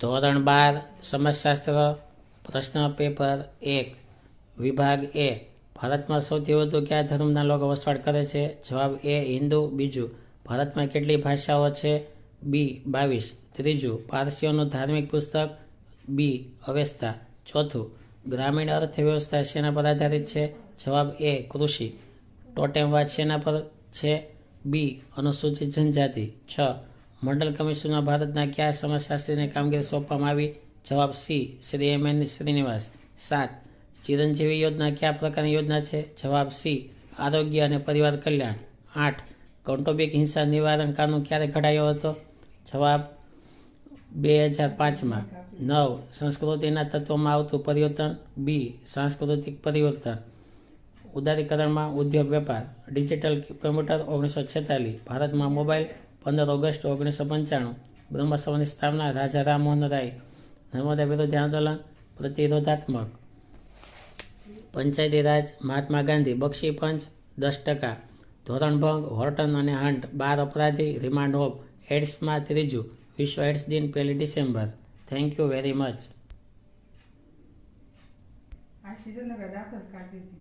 ધોરણ બાર, સમાજશાસ્ત્ર, પ્રશ્ન પેપર એક, વિભાગ એ, ભારતમાં સૌથી વધુ કયા ધર્મના લોકો વસવાટ કરે છે? જવાબ એ, હિન્દુ. બીજું, ભારતમાં કેટલી ભાષાઓ છે? બી, બાવીસ. ત્રીજું, પારસીઓનું ધાર્મિક પુસ્તક? બી, અવેસ્તા. ચોથું, ગ્રામીણ અર્થવ્યવસ્થા શેના પર આધારિત છે? જવાબ એ, કૃષિ. ટોટેમવાદ શેના પર છે? બી, અનુસૂચિત જનજાતિ. છ મંડળ કમિશનમાં ભારતના કયા સમાજશાસ્ત્રીને કામગીરી સોંપવામાં આવી? જવાબ C, Shri M N Srinivas. સાત, ચિરંજીવી યોજના કયા પ્રકારની યોજના છે? જવાબ સી, આરોગ્ય અને પરિવાર કલ્યાણ. આઠ, કૌટુંબિક હિંસા નિવારણ કાનૂન ક્યારે ઘડાયો હતો? જવાબ બે હજાર પાંચમાં. નવ, સંસ્કૃતિના તત્વોમાં આવતું પરિવર્તન. બી, સાંસ્કૃતિક પરિવર્તન. ઉદારીકરણમાં ઉદ્યોગ વેપાર. ડિજિટલ કમ્પ્યુટર ઓગણીસો છેતાલીસ. ભારતમાં મોબાઈલ પંદર ઓગસ્ટ ઓગણીસો પંચાણું. બ્રહ્મ સ્થાપના રાજા રામમોહન રાય નર્મદા વિરોધી આંદોલન પ્રતિરોધાત્મક. પંચાયતી રાજ મહાત્મા ગાંધી, બક્ષી પંચ દસ ટકા. ધોરણભંગ હોર્ટન અને હન્ટ બાર અપરાધી, રિમાન્ડ હોમ એડ્સમાં ત્રીજું, વિશ્વ એડ્સ દિન પહેલી December. Thank you very much